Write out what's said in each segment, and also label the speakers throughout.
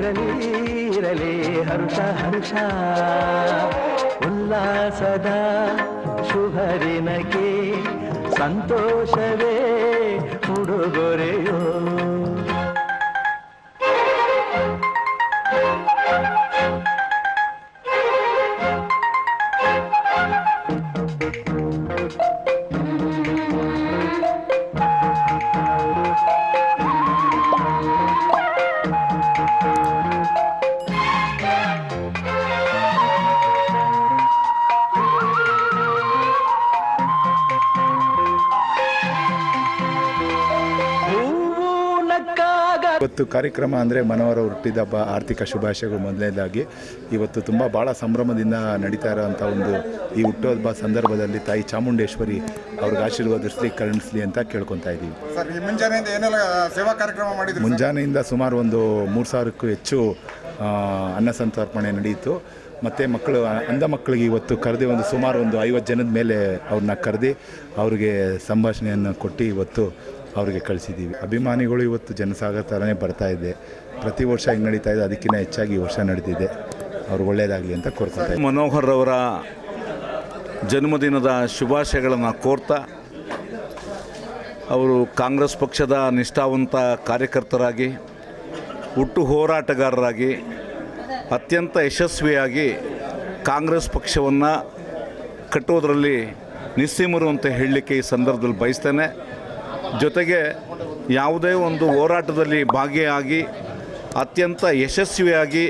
Speaker 1: ಇರಲಿ ಇರಲಿ ಹರ್ಷ ಹರ್ಷ. ಉಲ್ಲಾಸದ ಶುಭರಿನಗೆ ಸಂತೋಷವೇ ಉಡುಗೊರೆಯೋ.
Speaker 2: ಇವತ್ತು ಕಾರ್ಯಕ್ರಮ ಅಂದರೆ ಮನೋಹರ ಹುಟ್ಟಿದ ಹಬ್ಬ ಆರ್ಥಿಕ ಶುಭಾಶಯಗಳು ಮೊದಲನೇದಾಗಿ. ಇವತ್ತು ತುಂಬ ಭಾಳ ಸಂಭ್ರಮದಿಂದ ನಡೀತಾ ಇರೋವಂಥ ಒಂದು ಈ ಹುಟ್ಟುಹಬ್ಬ ಸಂದರ್ಭದಲ್ಲಿ ತಾಯಿ ಚಾಮುಂಡೇಶ್ವರಿ ಅವ್ರಿಗೆ ಆಶೀರ್ವಾದಿಸಲಿ ಕರುಣಿಸಲಿ ಅಂತ ಕೇಳ್ಕೊತಾ ಇದ್ದೀವಿ.
Speaker 3: ಸರ್ ಈ ಮುಂಜಾನೆಯಿಂದ ಏನೆಲ್ಲ ಸೇವಾ ಕಾರ್ಯಕ್ರಮ ಮಾಡಿದ್ರು?
Speaker 2: ಮುಂಜಾನೆಯಿಂದ ಸುಮಾರು ಒಂದು ಮೂರು ಸಾವಿರಕ್ಕೂ ಹೆಚ್ಚು ಅನ್ನ ಸಂತರ್ಪಣೆ ನಡೆಯಿತು ಮತ್ತು ಮಕ್ಕಳು ಅಂಧ ಮಕ್ಕಳಿಗೆ ಇವತ್ತು ಕರೆದು ಒಂದು ಸುಮಾರು ಒಂದು ಐವತ್ತು ಜನದ ಮೇಲೆ ಅವ್ರನ್ನ ಕರೆದಿ ಅವ್ರಿಗೆ ಸಂಭಾಷಣೆಯನ್ನು ಕೊಟ್ಟು ಇವತ್ತು ಅವ್ರಿಗೆ ಕಳಿಸಿದ್ದೀವಿ. ಅಭಿಮಾನಿಗಳು ಇವತ್ತು ಜನಸಾಗರ ಥರನೇ ಬರ್ತಾ ಇದೆ. ಪ್ರತಿ ವರ್ಷ ಹಿಂಗೆ ನಡೀತಾ ಇದೆ, ಅದಕ್ಕಿಂತ ಹೆಚ್ಚಾಗಿ ಈ ವರ್ಷ ನಡೆದಿದೆ ಅವ್ರು ಒಳ್ಳೆಯದಾಗಲಿ ಅಂತ ಕೋರ್ಕೊತಾ ಇದ್ದೀನಿ.
Speaker 4: ಮನೋಹರ್ ಅವರ ಜನ್ಮದಿನದ ಶುಭಾಶಯಗಳನ್ನು ಕೋರ್ತಾ, ಅವರು ಕಾಂಗ್ರೆಸ್ ಪಕ್ಷದ ನಿಷ್ಠಾವಂತ ಕಾರ್ಯಕರ್ತರಾಗಿ, ಹುಟ್ಟು ಹೋರಾಟಗಾರರಾಗಿ, ಅತ್ಯಂತ ಯಶಸ್ವಿಯಾಗಿ ಕಾಂಗ್ರೆಸ್ ಪಕ್ಷವನ್ನು ಕಟ್ಟೋದರಲ್ಲಿ ನಿಸ್ಸೀಮರು ಅಂತ ಹೇಳಲಿಕ್ಕೆ ಈ ಸಂದರ್ಭದಲ್ಲಿ ಬಯಸ್ತೇನೆ. ಜೊತೆಗೆ ಯಾವುದೇ ಒಂದು ಹೋರಾಟದಲ್ಲಿ ಭಾಗಿಯಾಗಿ, ಅತ್ಯಂತ ಯಶಸ್ವಿಯಾಗಿ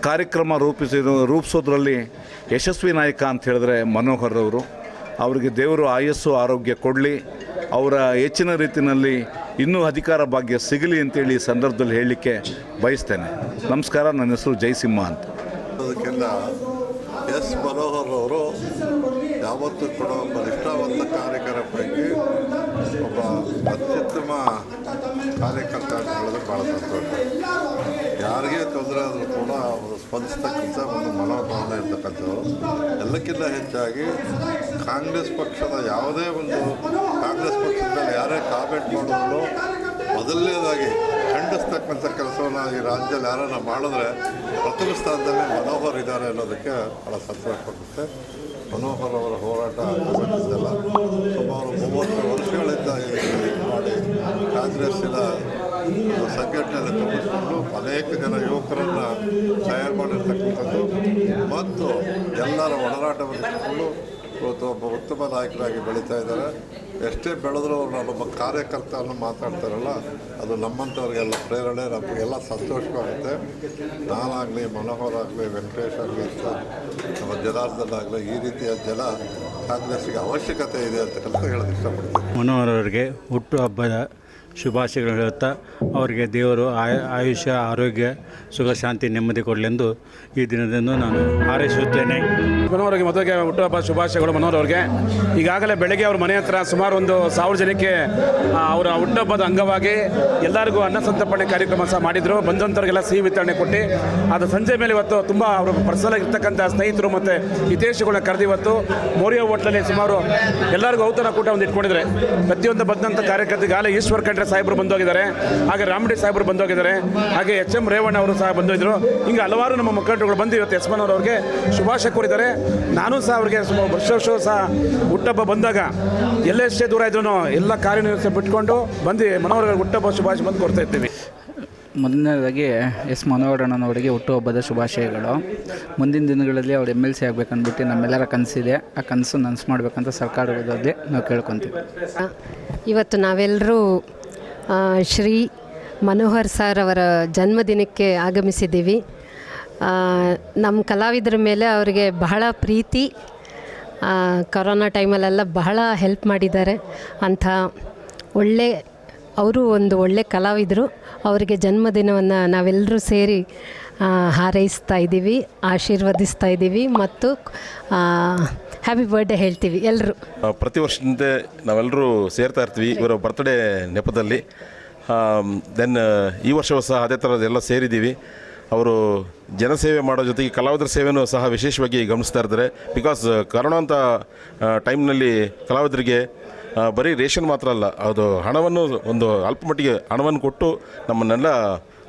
Speaker 4: ಕಾರ್ಯಕ್ರಮ ರೂಪಿಸಿ ರೂಪಿಸೋದ್ರಲ್ಲಿ ಯಶಸ್ವಿ ನಾಯಕ ಅಂತ ಹೇಳಿದ್ರೆ ಮನೋಹರ್ ಅವರು ಅವರಿಗೆ ದೇವರು ಆಯಸ್ಸು, ಆರೋಗ್ಯ ಕೊಡಲಿ. ಅವರ ಹೆಚ್ಚಿನ ರೀತಿಯಲ್ಲಿ ಇನ್ನೂ ಅಧಿಕಾರ ಭಾಗ್ಯ ಸಿಗಲಿ ಅಂತೇಳಿ ಈ ಸಂದರ್ಭದಲ್ಲಿ ಹೇಳಲಿಕ್ಕೆ ಬಯಸ್ತೇನೆ. ನಮಸ್ಕಾರ, ನನ್ನ ಹೆಸರು ಜಯಸಿಂಹ ಅಂತ.
Speaker 5: ಅದಕ್ಕೆಲ್ಲ ಎಸ್ ಮನೋಹರ್ ಅವರು ಯಾವತ್ತೂ ಕೂಡ ಒಬ್ಬ ನಿಷ್ಠಾವಂತ ಕಾರ್ಯಕರ ಪೈಕಿ ಒಬ್ಬ ಅತ್ಯುತ್ತಮ ಕಾರ್ಯಕರ್ತ ಅಂತ ಹೇಳಿದ್ರೆ ಭಾಳ ಸಂತೋಷ. ಯಾರಿಗೇ ತೊಂದರೆ ಆದರೂ ಕೂಡ ಅವರು ಸ್ಪಂದಿಸ್ತಕ್ಕಂಥ ಒಂದು ಮನೋಭಾವನೆ ಇರ್ತಕ್ಕಂಥವ್ರು ಎಲ್ಲಕ್ಕಿಂತ ಹೆಚ್ಚಾಗಿ ಕಾಂಗ್ರೆಸ್ ಪಕ್ಷದ ಯಾವುದೇ ಒಂದು ಕಾಂಗ್ರೆಸ್ ಪಕ್ಷದ ಯಾರೇ ಕಾಮೆಂಟ್ ಮಾಡೋದು ಮೊದಲನೇದಾಗಿ ಖಂಡಿಸ್ತಕ್ಕಂಥ ಕೆಲಸವನ್ನು ಈ ರಾಜ್ಯದಲ್ಲಿ ಯಾರನ್ನ ಮಾಡಿದ್ರೆ ಪ್ರಥಮ ಸ್ಥಾನದಲ್ಲಿ ಮನೋಹರ್ ಇದ್ದಾರೆ ಅನ್ನೋದಕ್ಕೆ ಭಾಳ ಸಂತೋಷ ಪಡುತ್ತೆ ಮನೋಹರ್ ಅವರ ಹೋರಾಟ ಗೊತ್ತಿದ್ದಲ್ಲ ಸುಮಾರು ಮೂವತ್ತು ವರ್ಷಗಳಿಂದ ಮಾಡಿ ಕಾಂಗ್ರೆಸ್ಸಿನ ಒಂದು ಸಂಘಟನೆಯಲ್ಲಿ ತುಂಬಿಸ್ಕೊಂಡು ಅನೇಕ ಜನ ಯುವಕರನ್ನು ತಯಾರು ಮಾಡಿರ್ತಕ್ಕಂಥದ್ದು. ಮತ್ತು ಎಲ್ಲರ ಒಡನಾಟವನ್ನು ಇಟ್ಟುಕೊಂಡು ಇವತ್ತು ಒಬ್ಬ ಉತ್ತಮ ನಾಯಕರಾಗಿ ಬೆಳೀತಾ ಇದ್ದಾರೆ. ಎಷ್ಟೇ ಬೆಳೆದರೂ ಅವ್ರು ನಮ್ಮ ಕಾರ್ಯಕರ್ತರನ್ನು ಮಾತಾಡ್ತಾರಲ್ಲ, ಅದು ನಮ್ಮಂಥವ್ರಿಗೆಲ್ಲ ಪ್ರೇರಣೆ, ನಮಗೆಲ್ಲ ಸಂತೋಷವಾಗುತ್ತೆ. ನಾನಾಗಲಿ ಮನೋಹರ್ ಆಗಲಿ ವೆಂಕಟೇಶ್ ಆಗಲಿ ನಮ್ಮ ಜನಾರ್ದನ್ ಆಗಲಿ ಈ ರೀತಿಯ ಜನ ಕಾಂಗ್ರೆಸ್ಗೆ ಅವಶ್ಯಕತೆ ಇದೆ ಅಂತ ಹೇಳೋದು ಇಷ್ಟಪಡ್ತೀನಿ.
Speaker 6: ಮನೋಹರ್ ಅವರಿಗೆ ಹುಟ್ಟುಹಬ್ಬದ ಶುಭಾಶಯಗಳು ಹೇಳುತ್ತಾ, ಅವರಿಗೆ ದೇವರು ಆಯು ಆಯುಷ್ಯ, ಆರೋಗ್ಯ, ಸುಖ, ಶಾಂತಿ, ನೆಮ್ಮದಿ ಕೊಡಲೆಂದು ಈ ದಿನದಂದು ನಾನು ಹಾರೈಸುತ್ತೇನೆ.
Speaker 7: ಮನೋಹರ್ ಮದುವೆಗೆ ಹುಟ್ಟುಹಬ್ಬ ಶುಭಾಶಯಗಳು ಮನೋಹರ್ ಅವ್ರಿಗೆ. ಈಗಾಗಲೇ ಬೆಳಗ್ಗೆ ಅವ್ರ ಮನೆ ಹತ್ರ ಸುಮಾರು ಒಂದು ಸಾವಿರ ಜನಕ್ಕೆ ಅವರ ಹುಟ್ಟುಹಬ್ಬದ ಅಂಗವಾಗಿ ಎಲ್ಲರಿಗೂ ಅನ್ನ ಸಂತರ್ಪಣೆ ಕಾರ್ಯಕ್ರಮ ಸಹ ಮಾಡಿದರು. ಬಂದಂಥವ್ರಿಗೆಲ್ಲ ಸಿಹಿ ವಿತರಣೆ ಕೊಟ್ಟು ಅದು ಸಂಜೆ ಮೇಲೆ ಇವತ್ತು ತುಂಬ ಅವರು ಪರ್ಸನಲ್ ಇರ್ತಕ್ಕಂಥ ಸ್ನೇಹಿತರು ಮತ್ತು ಹಿತೇಶಿಗಳನ್ನ ಕರೆದು ಇವತ್ತು ಮೋರಿಯೋ ಹೋಟ್ಲಲ್ಲಿ ಸುಮಾರು ಎಲ್ಲರಿಗೂ ಔತಣ ಕೂಟ ಒಂದು ಇಟ್ಕೊಂಡಿದ್ದಾರೆ. ಪ್ರತಿಯೊಂದು ಬಂದಂಥ ಕಾರ್ಯಕರ್ತರಿಗೆ ಈಗಾಗಲೇ ಈಶ್ವರ್ ಖಂಡ್ರೆ ಸಾಹೇಬರು ಬಂದೋಗಿದ್ದಾರೆ, ಹಾಗೆ ರಾಮಡಿ ಸಾಹೇಬರು ಬಂದೋಗಿದ್ದಾರೆ, ಹಾಗೆ ಎಚ್ ಎಂ ರೇವಣ್ಣ ಅವರು ಸಹ ಬಂದೋಗಿದ್ರು. ಹಿಂಗೆ ಹಲವಾರು ನಮ್ಮ ಮುಖಂಡರುಗಳು ಬಂದು ಇವತ್ತು ಎಸ್ ಅವರಿಗೆ ಶುಭಾಶಯ ಕೋರಿದ್ದಾರೆ. ನಾನು ಸಹ ಅವ್ರಿಗೆ ಸುಮಾರು ವರ್ಷ ವರ್ಷ ಸಹ ಹುಟ್ಟಬ್ಬ ಬಂದಾಗ ಎಲ್ಲೆಷ್ಟೇ ದೂರ ಇದ್ರೂ ಎಲ್ಲ ಕಾರ್ಯನಿರ್ವಹಿಸಿ ಬಿಟ್ಕೊಂಡು ಬಂದು ಮನೋಹರ ಹುಟ್ಟಬ್ಬ ಶುಭಾಶಯ ಬಂದು ಕೊಡ್ತಾ ಇರ್ತೀವಿ
Speaker 8: ಮೊದಲನೇದಾಗಿ ಎಸ್ ಮನೋಹರಣ್ಣನವರಿಗೆ ಹುಟ್ಟುಹಬ್ಬದ ಶುಭಾಶಯಗಳು. ಮುಂದಿನ ದಿನಗಳಲ್ಲಿ ಅವ್ರು ಎಂ ಎಲ್ ಸಿ ಆಗಬೇಕಂದ್ಬಿಟ್ಟು ನಮ್ಮೆಲ್ಲರ ಕನಸಿದೆ. ಆ ಕನಸು ನನಸು ಮಾಡಬೇಕಂತ ಸರ್ಕಾರದಲ್ಲಿ ನಾವು ಕೇಳ್ಕೊತೀವಿ.
Speaker 9: ಇವತ್ತು ನಾವೆಲ್ಲರೂ ಶ್ರೀ ಮನೋಹರ್ ಸರ್ ಅವರ ಜನ್ಮದಿನಕ್ಕೆ ಆಗಮಿಸಿದ್ದೀವಿ. ನಮ್ಮ ಕಲಾವಿದರ ಮೇಲೆ ಅವರಿಗೆ ಬಹಳ ಪ್ರೀತಿ. ಕೊರೋನಾ ಟೈಮಲ್ಲೆಲ್ಲ ಬಹಳ ಹೆಲ್ಪ್ ಮಾಡಿದ್ದಾರೆ. ಅಂಥ ಒಳ್ಳೆ, ಅವರು ಒಂದು ಒಳ್ಳೆ ಕಲಾವಿದರು. ಅವರಿಗೆ ಜನ್ಮದಿನವನ್ನು ನಾವೆಲ್ಲರೂ ಸೇರಿ ಹಾರೈಸ್ತಾ ಇದ್ದೀವಿ, ಆಶೀರ್ವದಿಸ್ತಾ ಇದ್ದೀವಿ ಮತ್ತು ಹ್ಯಾಪಿ ಬರ್ಡೇ ಹೇಳ್ತೀವಿ ಎಲ್ಲರೂ
Speaker 10: ಪ್ರತಿ ವರ್ಷದಂತೆ ನಾವೆಲ್ಲರೂ ಸೇರ್ತಾ ಇರ್ತೀವಿ ಇವರ ಬರ್ತ್ಡೇ ನೆಪದಲ್ಲಿ. ದೆನ್ ಈ ವರ್ಷವೂ ಸಹ ಅದೇ ಥರದ್ದೆಲ್ಲ ಸೇರಿದ್ದೀವಿ. ಅವರು ಜನಸೇವೆ ಮಾಡೋ ಜೊತೆಗೆ ಕಲಾವಿದರ ಸೇವೆನೂ ಸಹ ವಿಶೇಷವಾಗಿ ಗಮನಿಸ್ತಾ ಇರ್ತಾರೆ. ಬಿಕಾಸ್ ಕರೋನಾ ಅಂತ ಟೈಮ್ನಲ್ಲಿ ಕಲಾವಿದರಿಗೆ ಬರೀ ರೇಷನ್ ಮಾತ್ರ ಅಲ್ಲ, ಅದು ಹಣವನ್ನು ಒಂದು ಅಲ್ಪ ಮಟ್ಟಿಗೆ ಹಣವನ್ನು ಕೊಟ್ಟು ನಮ್ಮನ್ನೆಲ್ಲ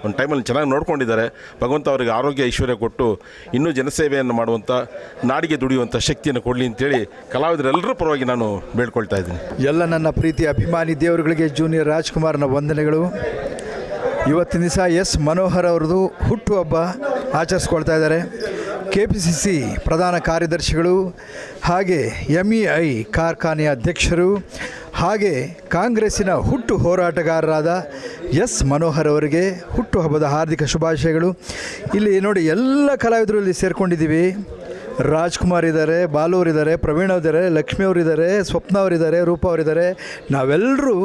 Speaker 10: ಒಂದು ಟೈಮಲ್ಲಿ ಚೆನ್ನಾಗಿ ನೋಡ್ಕೊಂಡಿದ್ದಾರೆ. ಭಗವಂತ ಅವರಿಗೆ ಆರೋಗ್ಯ, ಐಶ್ವರ್ಯ ಕೊಟ್ಟು ಇನ್ನೂ ಜನಸೇವೆಯನ್ನು ಮಾಡುವಂಥ ನಾಡಿಗೆ ದುಡಿಯುವಂಥ ಶಕ್ತಿಯನ್ನು ಕೊಡಲಿ ಅಂತೇಳಿ ಕಲಾವಿದರೆಲ್ಲರ ಪರವಾಗಿ ನಾನು ಬೇಡ್ಕೊಳ್ತಾ ಇದ್ದೀನಿ.
Speaker 11: ಎಲ್ಲ ನನ್ನ ಪ್ರೀತಿ ಅಭಿಮಾನಿ ದೇವರುಗಳಿಗೆ, ಜೂನಿಯರ್ ರಾಜ್ಕುಮಾರ್ನ ವಂದನೆಗಳು. ಇವತ್ತಿನ ದಿವಸ ಎಸ್ ಮನೋಹರ್ ಅವ್ರದ್ದು ಹುಟ್ಟುಹಬ್ಬ ಆಚರಿಸ್ಕೊಳ್ತಾ ಇದ್ದಾರೆ. ಕೆ ಪಿ ಸಿ ಸಿ ಪ್ರಧಾನ ಕಾರ್ಯದರ್ಶಿಗಳು ಹಾಗೆ ಎಂ ಇ ಐ ಕಾರ್ಖಾನೆಯ ಅಧ್ಯಕ್ಷರು ಹಾಗೆ ಕಾಂಗ್ರೆಸ್ಸಿನ ಹುಟ್ಟು ಹೋರಾಟಗಾರರಾದ ಎಸ್ ಮನೋಹರ್ ಅವರಿಗೆ ಹುಟ್ಟುಹಬ್ಬದ ಹಾರ್ದಿಕ ಶುಭಾಶಯಗಳು. ಇಲ್ಲಿ ನೋಡಿ ಎಲ್ಲ ಕಲಾವಿದರಲ್ಲಿ ಸೇರ್ಕೊಂಡಿದ್ದೀವಿ. ರಾಜ್ಕುಮಾರ್ ಇದ್ದಾರೆ ಬಾಲು ಅವರಿದ್ದಾರೆ ಪ್ರವೀಣ್ ಅವರಿದ್ದಾರೆ, ಲಕ್ಷ್ಮಿ ಅವರಿದ್ದಾರೆ, ಸ್ವಪ್ನ ಅವರಿದ್ದಾರೆ, ರೂಪ ಅವರಿದ್ದಾರೆ. ನಾವೆಲ್ಲರೂ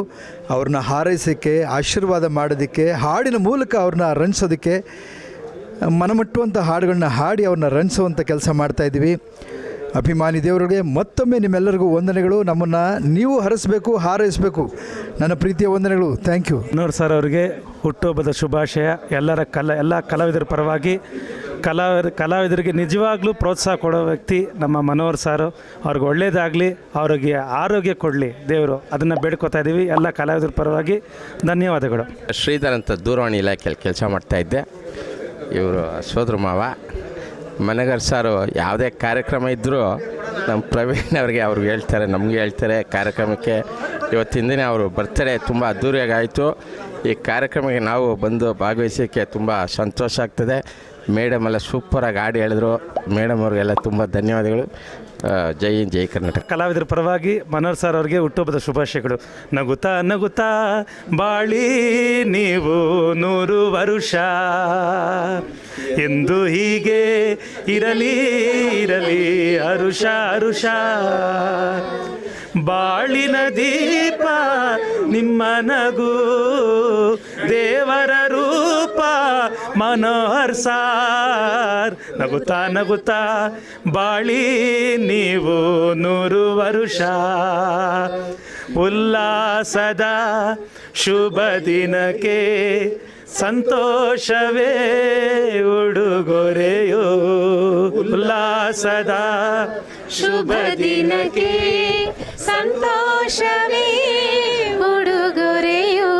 Speaker 11: ಅವ್ರನ್ನ ಹಾರೈಸೋಕ್ಕೆ, ಆಶೀರ್ವಾದ ಮಾಡೋದಕ್ಕೆ ಹಾಡಿನ ಮೂಲಕ ಅವ್ರನ್ನ ರಂಜಿಸೋದಕ್ಕೆ ಮನಮುಟ್ಟುವಂಥ ಹಾಡುಗಳನ್ನ ಹಾಡಿ ಅವ್ರನ್ನ ರಂಜಿಸುವಂಥ ಕೆಲಸ ಮಾಡ್ತಾಯಿದ್ದೀವಿ ಅಭಿಮಾನಿ ದೇವರಿಗೆ ಮತ್ತೊಮ್ಮೆ ನಿಮ್ಮೆಲ್ಲರಿಗೂ ವಂದನೆಗಳು. ನಮ್ಮನ್ನು ನೀವು ಹರಿಸಬೇಕು ಹಾರೈಸಬೇಕು. ನನ್ನ ಪ್ರೀತಿಯ ವಂದನೆಗಳು. ಥ್ಯಾಂಕ್ ಯು
Speaker 6: ಮನೋಹರ್ ಸರ್ ಅವರಿಗೆ ಹುಟ್ಟುಹಬ್ಬದ ಶುಭಾಶಯ. ಎಲ್ಲರ ಕಲಾ ಎಲ್ಲ ಕಲಾವಿದರ ಪರವಾಗಿ ಕಲಾವಿದ ಕಲಾವಿದರಿಗೆ ನಿಜವಾಗ್ಲೂ ಪ್ರೋತ್ಸಾಹ ಕೊಡೋ ವ್ಯಕ್ತಿ ನಮ್ಮ ಮನೋಹರ್ ಸಾರು. ಅವ್ರಿಗೆ ಒಳ್ಳೆಯದಾಗಲಿ ಅವ್ರಿಗೆ ಆರೋಗ್ಯ ಕೊಡಲಿ ದೇವರು. ಅದನ್ನು ಬೇಡ್ಕೊತಾ ಇದ್ದೀವಿ ಎಲ್ಲ ಕಲಾವಿದರ ಪರವಾಗಿ ಧನ್ಯವಾದಗಳು.
Speaker 12: ಶ್ರೀಧರ್ ಅಂತ ದೂರವಾಣಿ ಇಲಾಖೆಯಲ್ಲಿ ಕೆಲಸ ಮಾಡ್ತಾಯಿದ್ದೆ ಇವರು ಸೋದರ ಮಾವ. ಮನೆಗರ್ ಸಾರು, ಯಾವುದೇ ಕಾರ್ಯಕ್ರಮ ಇದ್ದರೂ ನಮ್ಮ ಪ್ರವೀಣ್ ಅವ್ರಿಗೆ ಅವ್ರಿಗೆ ಹೇಳ್ತಾರೆ, ನಮಗೆ ಹೇಳ್ತಾರೆ ಕಾರ್ಯಕ್ರಮಕ್ಕೆ. ಇವತ್ತಿನ ದಿನ ಅವರು ಬರ್ತಾರೆ ತುಂಬ ಅದ್ದೂರಿಯಾಗಿ ಆಯಿತು. ಈ ಕಾರ್ಯಕ್ರಮಕ್ಕೆ ನಾವು ಬಂದು ಭಾಗವಹಿಸೋಕ್ಕೆ ತುಂಬ ಸಂತೋಷ ಆಗ್ತದೆ. ಮೇಡಮ್ ಎಲ್ಲ ಸೂಪರಾಗಿ ಹಾಡು ಹೇಳಿದ್ರು. ಮೇಡಮ್ ಅವ್ರಿಗೆಲ್ಲ ತುಂಬ ಧನ್ಯವಾದಗಳು. ಜೈ ಜೈ ಕರ್ನಾಟಕ.
Speaker 6: ಕಲಾವಿದರ ಪರವಾಗಿ ಮನೋಹರ್ ಸರ್ ಅವರಿಗೆ ಹುಟ್ಟುಹಬ್ಬದ ಶುಭಾಶಯಗಳು. ನಗುತ್ತಾ ನಗುತ್ತಾ, ಬಾಳಿ ನೀವು ನೂರು ವರುಷ. ಎಂದು ಹೀಗೆ ಇರಲಿ ಇರಲಿ, ಅರುಷ ಅರುಷ. ಬಾಳಿನ ದೀಪ ನಿಮ್ಮ ನಗು, ದೇವರ ರೂಪ ಮನೋಹರ್ ಸಾರ್. ನಗುತ್ತಾ ನಗುತ್ತಾ, ಬಾಳಿ ನೀವು ನೂರು ವರುಷ. ಉಲ್ಲಾಸದ ಶುಭ ದಿನಕ್ಕೆ ಸಂತೋಷವೇ ಉಡುಗೊರೆಯೋ? ಉಲ್ಲಾಸದ
Speaker 9: ಶುಭ ದಿನಕ್ಕೆ ಸಂತೋಷವೇ ಉಡುಗೊರೆಯು?